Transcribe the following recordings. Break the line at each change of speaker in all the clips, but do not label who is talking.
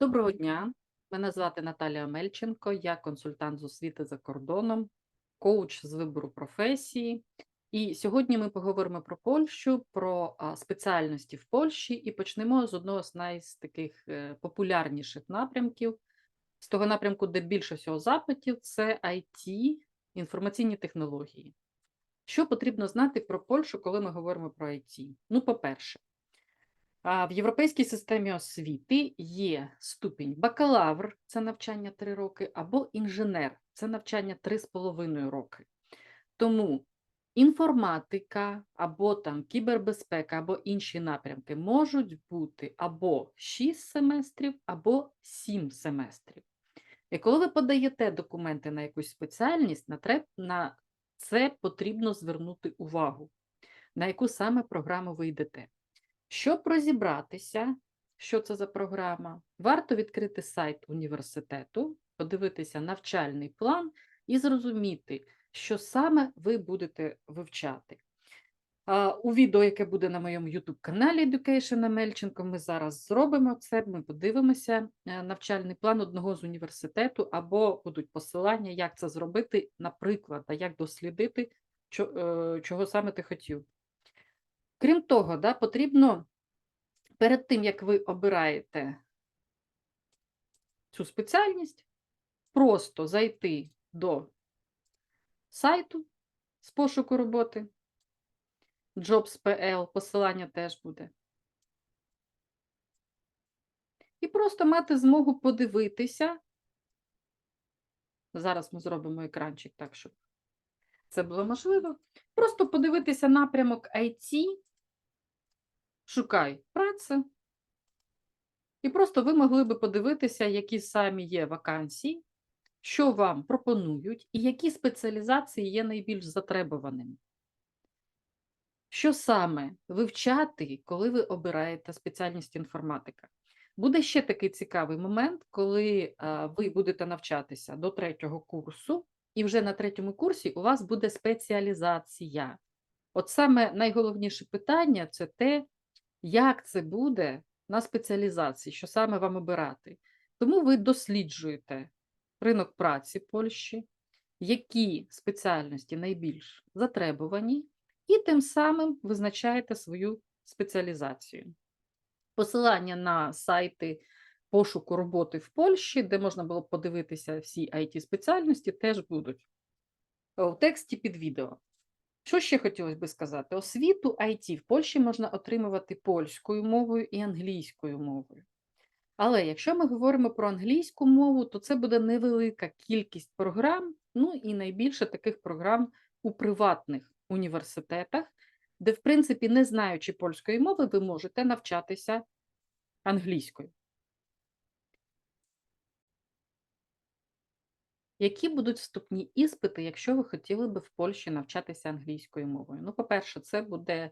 Доброго дня. Мене звати Наталія Мельченко, я консультант з освіти за кордоном, коуч з вибору професії. І сьогодні ми поговоримо про Польщу, про спеціальності в Польщі і почнемо з одного з найстаких е, популярніших напрямків. З того напрямку, де більше всього запитів, це IT, інформаційні технології. Що потрібно знати про Польщу, коли ми говоримо про IT? Ну, по-перше, В європейській системі освіти є ступінь бакалавр, це навчання 3 роки, або інженер, це навчання 3,5 роки. Тому інформатика, або там кібербезпека, або інші напрямки можуть бути або 6 семестрів, або 7 семестрів. І коли ви подаєте документи на якусь спеціальність, на це потрібно звернути увагу, на яку саме програму ви йдете. Щоб розібратися, що це за програма, варто відкрити сайт університету, подивитися навчальний план і зрозуміти, що саме ви будете вивчати. У відео, яке буде на моєму YouTube каналі Education Мельченко, ми зараз зробимо це. Ми подивимося е, навчальний план одного з університету, або будуть посилання, як це зробити, наприклад, а як дослідити, е, чого саме ти хотів. Крім того, да, потрібно перед тим, як ви обираєте цю спеціальність, просто зайти до сайту з пошуку роботи, Jobs.pl, посилання теж буде. І просто мати змогу подивитися. Зараз ми зробимо екранчик так, щоб це було можливо. Просто подивитися напрямок IT, шукай працю. І просто ви могли би подивитися, які самі є вакансії, що вам пропонують, і які спеціалізації є найбільш затребуваними. Що саме вивчати, коли ви обираєте спеціальність інформатика? Буде ще такий цікавий момент, коли ви будете навчатися до третього курсу, і вже на третьому курсі у вас буде спеціалізація. От саме найголовніше питання це те, як це буде на спеціалізації, що саме вам обирати. Тому ви досліджуєте ринок праці Польщі, які спеціальності найбільш затребувані, і тим самим визначаєте свою спеціалізацію. Посилання на сайти пошуку роботи в Польщі, де можна було подивитися всі it спеціальності, теж будуть у тексті під відео. Що ще хотілося би сказати? Освіту IT в Польщі можна отримувати польською мовою і англійською мовою. Але якщо ми говоримо про англійську мову, то це буде невелика кількість програм, ну і найбільше таких програм у приватних університетах, де, в принципі, не знаючи польської мови, ви можете навчатися англійською. Які будуть вступні іспити, якщо ви хотіли би в Польщі навчатися англійською мовою? Ну, по-перше, це буде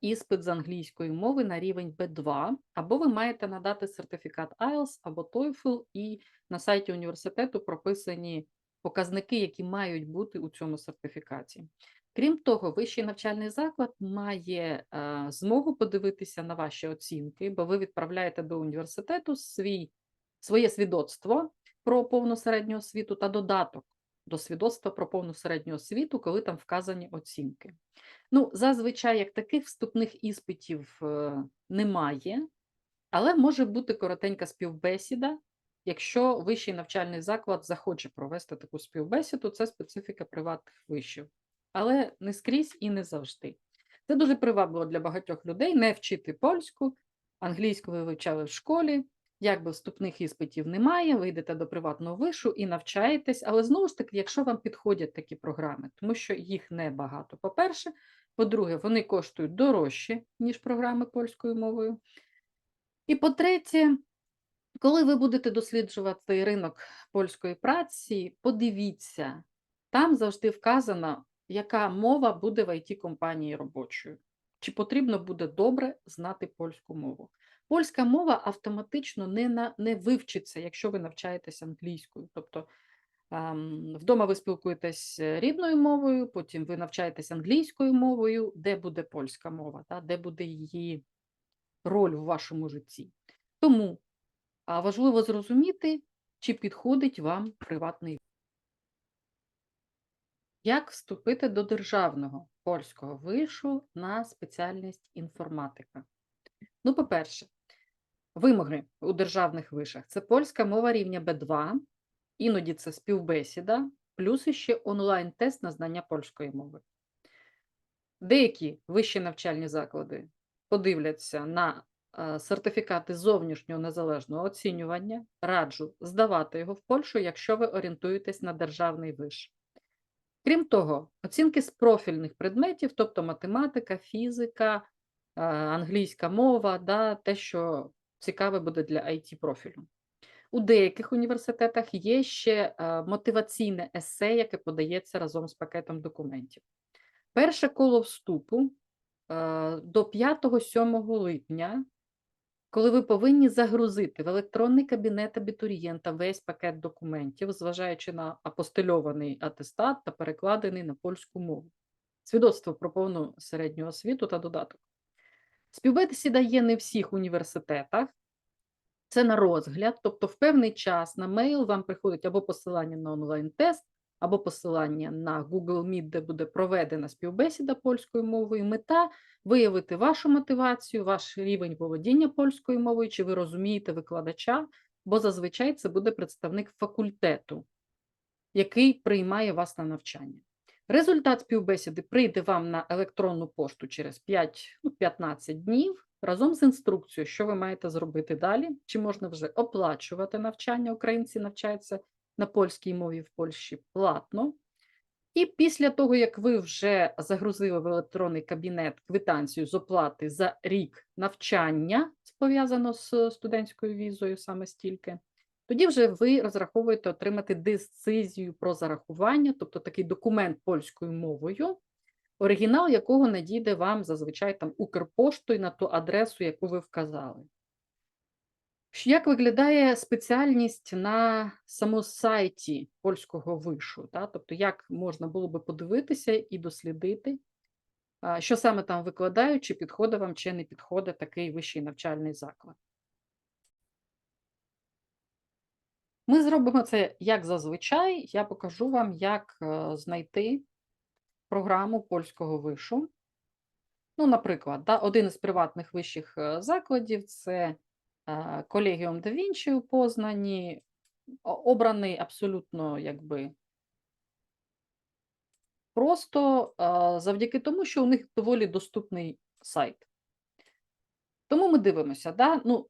іспит з англійської мови на рівень B2, або ви маєте надати сертифікат IELTS або TOEFL, і на сайті університету прописані показники, які мають бути у цьому сертифікаті. Крім того, вищий навчальний заклад має змогу подивитися на ваші оцінки, бо ви відправляєте до університету свій, своє свідоцтво про повну середню освіту та додаток до свідоцтва про повну середню освіту, коли там вказані оцінки. Ну, зазвичай, як таких вступних іспитів е, немає, але може бути коротенька співбесіда. Якщо вищий навчальний заклад захоче провести таку співбесіду, це специфіка приватних вишів. Але не скрізь і не завжди. Це дуже привабливо для багатьох людей не вчити польську, англійську ви вивчали в школі, Якби вступних іспитів немає, ви йдете до приватного вишу і навчаєтесь, але знову ж таки, якщо вам підходять такі програми, тому що їх небагато. По-перше, по-друге, вони коштують дорожче, ніж програми польською мовою. І по-третє, коли ви будете досліджувати ринок польської праці, подивіться, там завжди вказано, яка мова буде в it компанії робочою. Чи потрібно буде добре знати польську мову? Польська мова автоматично не на, не вивчиться, якщо ви навчаєтесь англійською. Тобто ем, вдома ви спілкуєтесь рідною мовою, потім ви навчаєтесь англійською мовою, де буде польська мова, та, де буде її роль у вашому житті. Тому важливо зрозуміти, чи підходить вам приватний. Як вступити до державного польського вишу на спеціальність інформатика? Ну, по-перше, вимоги у державних вишах це польська мова рівня Б2, іноді це співбесіда, плюс іще онлайн-тест на знання польської мови. Деякі вищі навчальні заклади подивляться на е, сертифікати зовнішнього незалежного оцінювання. Раджу здавати його в Польщу, якщо ви орієнтуєтесь на державний виш. Крім того, оцінки з профільних предметів, тобто математика, фізика, англійська мова, да, те, що цікаве буде для it профілю. У деяких університетах є ще мотиваційне есе, яке подається разом з пакетом документів. Перше коло вступу до 5-7 липня, коли ви повинні загрузити в електронний кабінет абітурієнта весь пакет документів, зважаючи на апостильований атестат та перекладений на польську мову, свідоцтво про повну середню освіту та додаток. Співбесіда є не в всіх університетах. Це на розгляд, тобто в певний час на мейл вам приходить або посилання на онлайн-тест, або посилання на Google Meet, де буде проведена співбесіда польською мовою. Мета виявити вашу мотивацію, ваш рівень володіння польською мовою, чи ви розумієте викладача, бо зазвичай це буде представник факультету, який приймає вас на навчання. Результат співбесіди прийде вам на електронну пошту через 5, ну, 15 днів разом з інструкцією, що ви маєте зробити далі, чи можна вже оплачувати навчання. Українці навчаються на польській мові в Польщі платно. І після того, як ви вже загрузили в електронний кабінет квитанцію з оплати за рік навчання, пов'язано з студентською візою саме стільки, тоді вже ви розраховуєте отримати децизію про зарахування, тобто такий документ польською мовою, оригінал якого надійде вам зазвичай там Укрпоштою на ту адресу, яку ви вказали. Як виглядає спеціальність на самому сайті польського вишу? Да? Тобто, як можна було би подивитися і дослідити, що саме там викладають, чи підходить вам, чи не підходить такий вищий навчальний заклад? Ми зробимо це як зазвичай. Я покажу вам, як е, знайти програму польського вишу. Ну, наприклад, да, один із приватних вищих е, закладів це е, Колегіум да Вінчі у Познані, обраний абсолютно якби просто завдяки тому, що у них доволі доступний сайт. Тому ми дивимося, да? ну,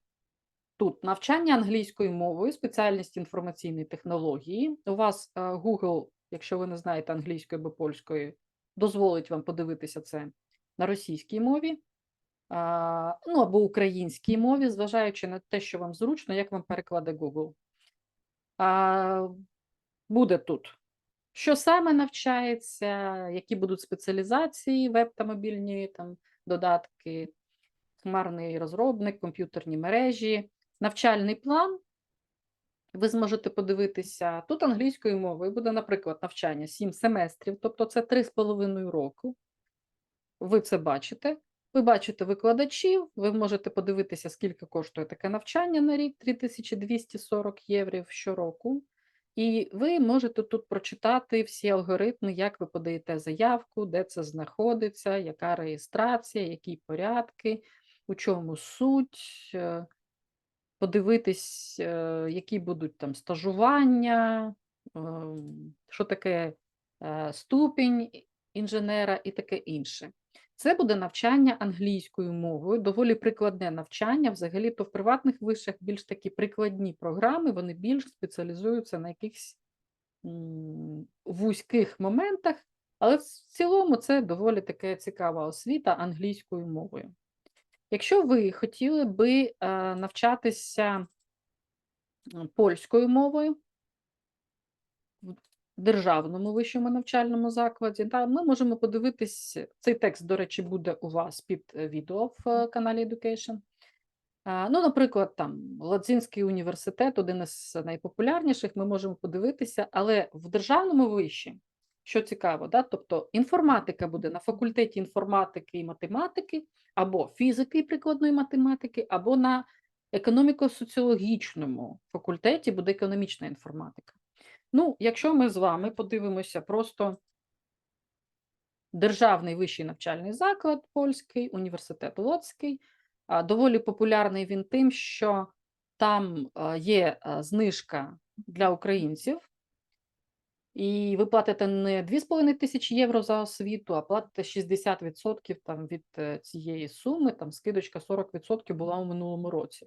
тут навчання англійською мовою, спеціальність інформаційної технології. У вас Google, якщо ви не знаєте англійської або польської, дозволить вам подивитися це на російській мові, ну або українській мові, зважаючи на те, що вам зручно, як вам перекладе Google. Буде тут. Що саме навчається, які будуть спеціалізації, веб та мобільні там, додатки, хмарний розробник, комп'ютерні мережі, навчальний план. Ви зможете подивитися тут англійською мовою буде, наприклад, навчання 7 семестрів, тобто це 3,5 року. Ви це бачите. Ви бачите викладачів, ви можете подивитися, скільки коштує таке навчання на рік 3240 євро щороку. І ви можете тут прочитати всі алгоритми, як ви подаєте заявку, де це знаходиться, яка реєстрація, які порядки, у чому суть, е, подивитись, е, які будуть там стажування, ем, що таке е, ступінь інженера і таке інше. Це буде навчання англійською мовою, доволі прикладне навчання. Взагалі, то в приватних вишах більш такі прикладні програми, вони більш спеціалізуються на якихось вузьких моментах, але в цілому це доволі така цікава освіта англійською мовою. Якщо ви хотіли би е, навчатися польською мовою, в державному вищому навчальному закладі. Да, Ми можемо подивитись, цей текст, до речі, буде у вас під е, відео в е, каналі Education. Ну, Наприклад, там Ладзинський університет, один із найпопулярніших, ми можемо подивитися, але в державному вищі, що цікаво, да, тобто інформатика буде на факультеті інформатики і математики, або фізики і прикладної математики, або на економіко-соціологічному факультеті буде економічна інформатика. Ну, якщо ми з вами подивимося просто державний вищий навчальний заклад польський, університет Лоцький, доволі популярний він тим, що там є знижка для українців, і ви платите не 2,5 тисячі євро за освіту, а платите 60% там, від е, цієї суми, там скидочка 40% була у минулому році.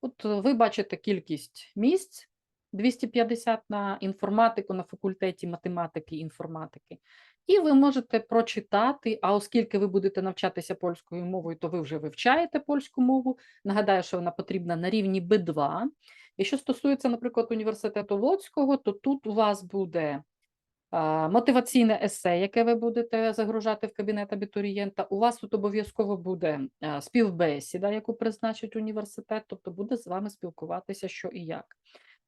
От е, ви бачите кількість місць 250 на інформатику на факультеті математики і інформатики. І ви можете прочитати, а оскільки ви будете навчатися польською мовою, то ви вже вивчаєте польську мову. Нагадаю, що вона потрібна на рівні Б2. І що стосується, наприклад, університету Лоцького, то тут у вас буде мотиваційне есе, яке ви будете загружати в кабінет абітурієнта. У вас тут обов'язково буде співбесіда, яку призначить університет, тобто буде з вами спілкуватися, що і як.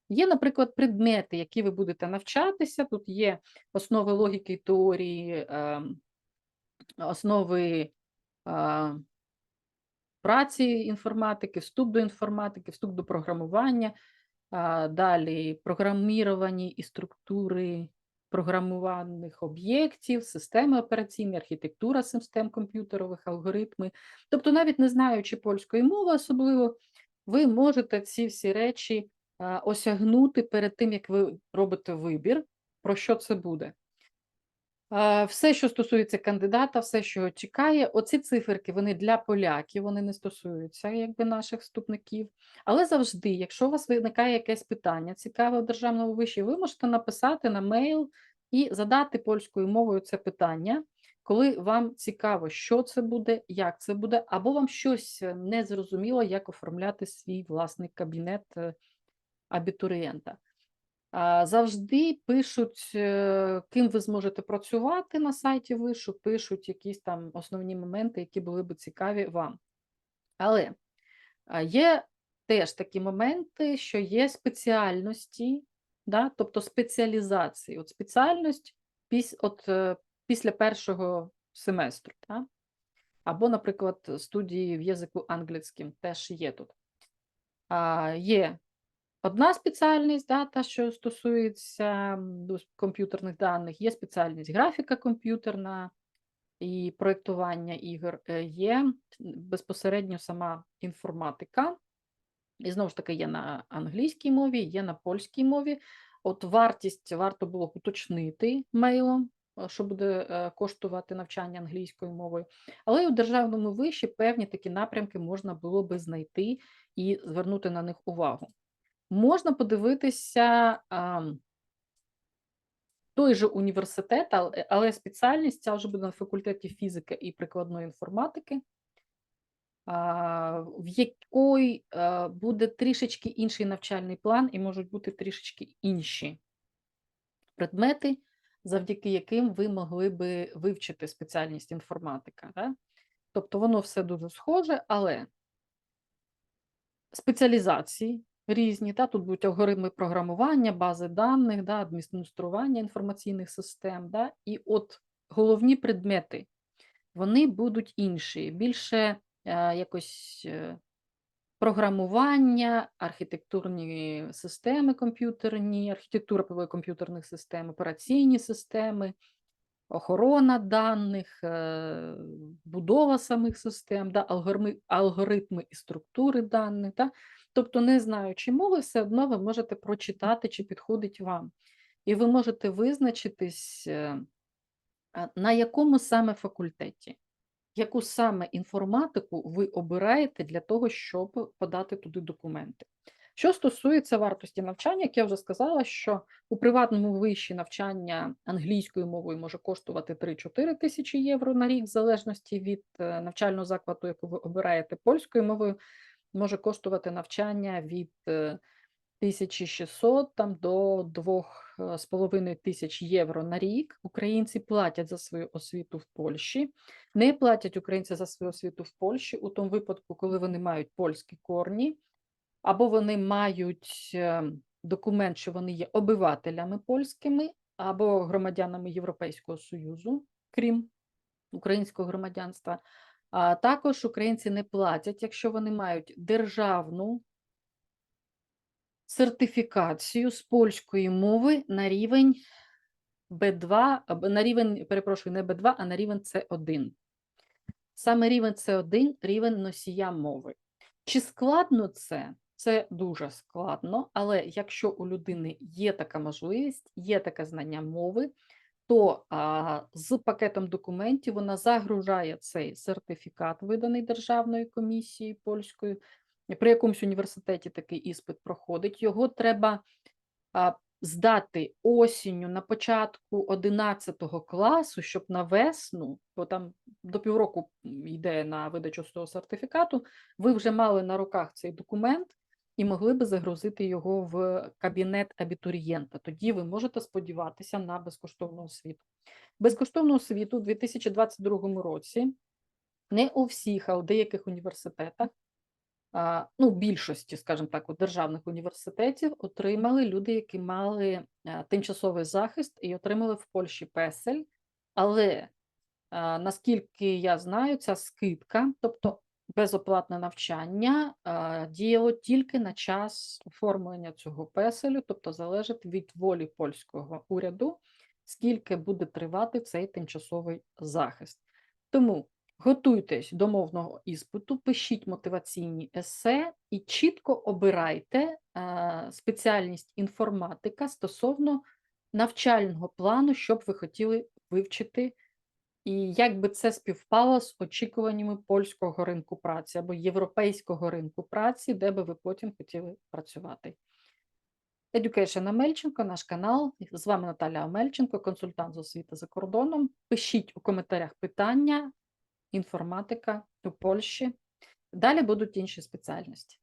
Є, наприклад, предмети, які ви будете навчатися. Тут є основи логіки і теорії, ем, основи а, праці інформатики, вступ до інформатики, вступ до програмування, далі програміровані і структури програмуваних об'єктів, системи операційні, архітектура систем комп'ютерових, алгоритми. Тобто, навіть не знаючи польської мови, особливо, ви можете ці всі речі осягнути перед тим, як ви робите вибір, про що це буде. Все, що стосується кандидата, все, що чекає, оці циферки вони для поляків, вони не стосуються якби наших вступників. Але завжди, якщо у вас виникає якесь питання цікаве в державному виші, ви можете написати на мейл і задати польською мовою це питання, коли вам цікаво, що це буде, як це буде, або вам щось не зрозуміло, як оформляти свій власний кабінет е, абітурієнта. Завжди пишуть, е, ким ви зможете працювати на сайті вишу, пишуть якісь там основні моменти, які були б цікаві вам. Але є теж такі моменти, що є спеціальності, да? тобто спеціалізації. От спеціальність піс, от, е, після першого семестру. Да? Або, наприклад, студії в язику англійським теж є тут. А, Є Одна спеціальність, да, та, що стосується комп'ютерних даних, є спеціальність графіка комп'ютерна і проєктування ігор, е, є безпосередньо сама інформатика. І знову ж таки, є на англійській мові, є на польській мові. От вартість варто було б уточнити мейлом, е, що буде е, коштувати навчання англійською мовою. Але й у державному виші певні такі напрямки можна було би знайти і звернути на них увагу. Можна подивитися той же університет, але, але спеціальність ця вже буде на факультеті фізики і прикладної інформатики, в якої а, буде трішечки інший навчальний план і можуть бути трішечки інші предмети, завдяки яким ви могли би вивчити спеціальність інформатика. Да? Тобто воно все дуже схоже, але спеціалізації різні. Та, тут будуть алгоритми програмування, бази даних, да, адміністрування інформаційних систем. Да, і от головні предмети вони будуть інші, більше е, якось е, програмування, архітектурні системи комп'ютерні, архітектура комп'ютерних систем, операційні системи. Охорона даних, е, будова самих систем, да, алгоритми, і структури даних. Да. Тобто, не знаючи мови, все одно ви можете прочитати, чи підходить вам. І ви можете визначитись, е, на якому саме факультеті, яку саме інформатику ви обираєте для того, щоб подати туди документи. Що стосується вартості навчання, як я вже сказала, що у приватному виші навчання англійською мовою може коштувати 3-4 тисячі євро на рік, в залежності від е, навчального закладу, яку ви обираєте польською мовою, може коштувати навчання від е, 1600 там, до 2,5 тисяч євро на рік. Українці платять за свою освіту в Польщі. Не платять українці за свою освіту в Польщі у тому випадку, коли вони мають польські корні, або вони мають е, документ, що вони є обивателями польськими, або громадянами Європейського Союзу, крім українського громадянства. А також українці не платять, якщо вони мають державну сертифікацію з польської мови на рівень B2, або на рівень, перепрошую, не B2, а на рівень C1. Саме рівень C1 – рівень носія мови. Чи складно це? Це дуже складно, але якщо у людини є така можливість, є таке знання мови, то а, з пакетом документів вона загружає цей сертифікат, виданий Державною комісією польською. При якомусь університеті такий іспит проходить. Його треба а, здати осінню на початку 11 класу, щоб на весну, бо там до півроку йде на видачу з того сертифікату, ви вже мали на руках цей документ і могли би загрузити його в кабінет абітурієнта. Тоді ви можете сподіватися на безкоштовну освіту. Безкоштовну освіту у 2022 році не у всіх, а у деяких університетах, ну, більшості, скажімо так, у державних університетів отримали люди, які мали тимчасовий захист і отримали в Польщі песель. Але наскільки я знаю, ця скидка, тобто безоплатне навчання, діяло тільки на час оформлення цього песелю, тобто залежить від волі польського уряду, скільки буде тривати цей тимчасовий захист. Тому готуйтесь до мовного іспиту, пишіть мотиваційні есе і чітко обирайте е, спеціальність інформатика стосовно навчального плану, що б ви хотіли вивчити, і як би це співпало з очікуваннями польського ринку праці або європейського ринку праці, де би ви потім хотіли працювати. Education Амельченко, наш канал. З вами Наталя Омельченко, консультант з освіти за кордоном. Пишіть у коментарях питання, інформатика у Польщі. Далі будуть інші спеціальності.